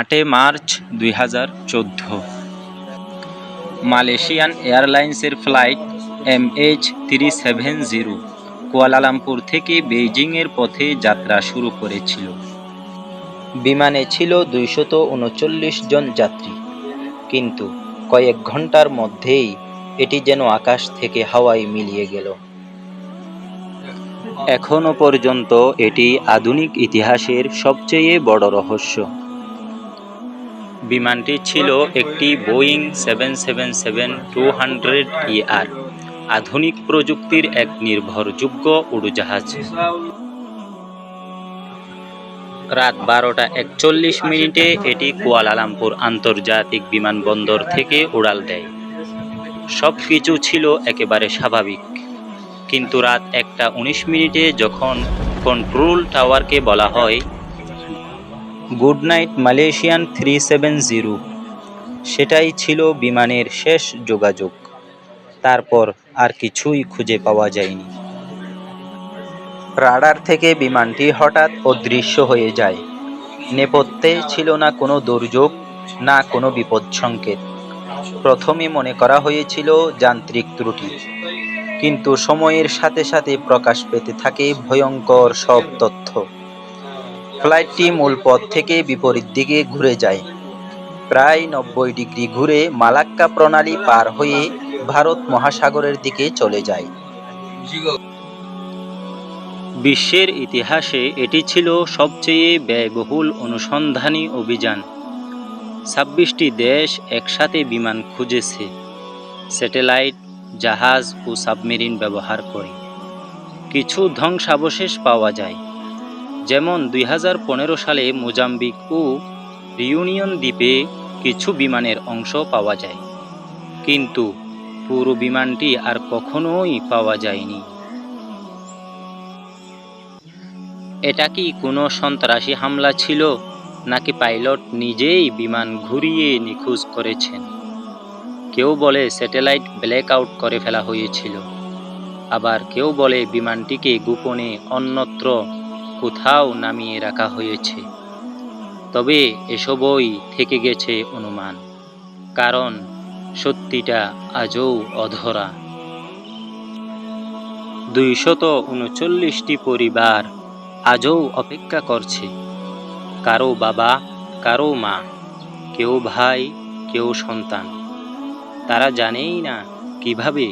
আটে মার্চ দুই হাজার চোদ্দ। মালয়েশিয়ান এয়ারলাইন্সের flight M H three seven zero Kuala Lumpur থেকে বেইজিংয়ের পথে যাত্রা শুরু করেছিল। বিমানে ছিল দুইশত উনচল্লিশ জন যাত্রী। কিন্তু কয়েক ঘণ্টার মধ্যেই এটি যেন আকাশ থেকে হাওয়ায় মিলিয়ে গেল। এখনও পর্যন্ত এটি আধুনিক ইতিহাসের সবচেয়ে বড় রহস্য। বিমানটি ছিল একটি Boeing seven seven seven two hundred ER আধুনিক প্রযুক্তির এক নির্ভরযোগ্য উড়োজাহাজ। রাত বারোটা একচল্লিশ মিনিটে এটি কুয়ালালামপুর আন্তর্জাতিক বিমানবন্দর থেকে উড়াল দেয়। সব কিছু ছিল একেবারে স্বাভাবিক। কিন্তু রাত একটা উনিশ মিনিটে যখন কন্ট্রোল টাওয়ারকে বলা হয় good night Malaysian three seven zero. সেটাই ছিল বিমানের শেষ যোগাযোগ। তারপর আর কিছুই খুঁজে পাওয়া যায়নি। রাডার থেকে বিমানটি হঠাৎ অদৃশ্য হয়ে যায়। নেপথ্যে ছিল না কোনো দুর্যোগ, না কোনো বিপদ সংকেত প্রথমে মনে করা হয়েছিল যান্ত্রিক ত্রুটি। কিন্তু সময়ের সাথে সাথে প্রকাশ পেতে থাকে ভয়ঙ্কর সব তথ্য। ফ্লাইটটি মূল পথ থেকে বিপরীত দিকে ঘুরে যায়। প্রায় নব্বই ডিগ্রি ঘুরে মালাক্কা প্রণালী পার হয়ে ভারত মহাসাগরের দিকে চলে যায়। বিশ্বের ইতিহাসে এটি ছিল সবচেয়ে ব্যয়বহুল অনুসন্ধানী অভিযান। ছাব্বিশটি দেশ একসাথে বিমান খুঁজেছে, স্যাটেলাইট, জাহাজ ও সাবমেরিন ব্যবহার করে। কিছু ধ্বংসাবশেষ পাওয়া যায়। যেমন দুই হাজার পনেরো সালে মোজাম্বিক ও রিউনিয়ন দ্বীপে কিছু বিমানের অংশ পাওয়া যায়। কিন্তু পুরো বিমানটি আর কখনোই পাওয়া যায়নি। এটা কি কোনো সন্ত্রাসী হামলা ছিল, নাকি পাইলট নিজেই বিমান ঘুরিয়ে নিখোঁজ করেছেন? কেউ বলে স্যাটেলাইট ব্ল্যাক আউট করে ফেলা হয়েছিল। আবার কেউ বলে বিমানটিকে গোপনে অন্যত্র কোথাও নামিয়ে রাখা হয়েছে। তবে এসবই থেকে গেছে অনুমান, কারণ সত্যিটা আজও অধরা। দুইশত উনচল্লিশটি পরিবার আজও অপেক্ষা করছে, কারও বাবা, কারও মা, কেউ ভাই, কেউ সন্তান। তারা জানেই না কীভাবে,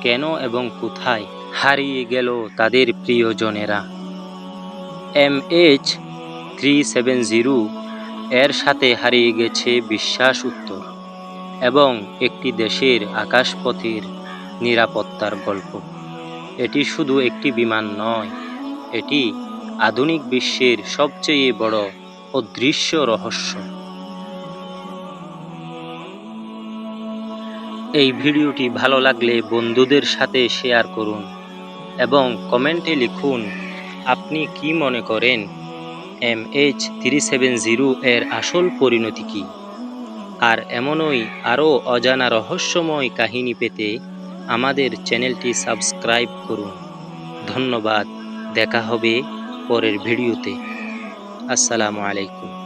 কেন এবং কোথায় হারিয়ে গেল তাদের প্রিয়জনেরা। M H three seven zero এর সাথে হারিয়ে গেছে বিশ্বাস উত্তর এবং একটি দেশের আকাশপথের নিরাপত্তার গল্প। এটি শুধু একটি বিমান নয়, এটি আধুনিক বিশ্বের সবচেয়ে বড় অদৃশ্য রহস্য। এই ভিডিওটি ভালো লাগলে বন্ধুদের সাথে শেয়ার করুন এবং কমেন্টে লিখুন আপনি কি মনে করেন M H three seven zero এর আসল পরিণতি কী? আর এমনই আরও অজানা রহস্যময় কাহিনী পেতে আমাদের চ্যানেলটি সাবস্ক্রাইব করুন। ধন্যবাদ, দেখা হবে পরের ভিডিওতে। আসসালামু আলাইকুম।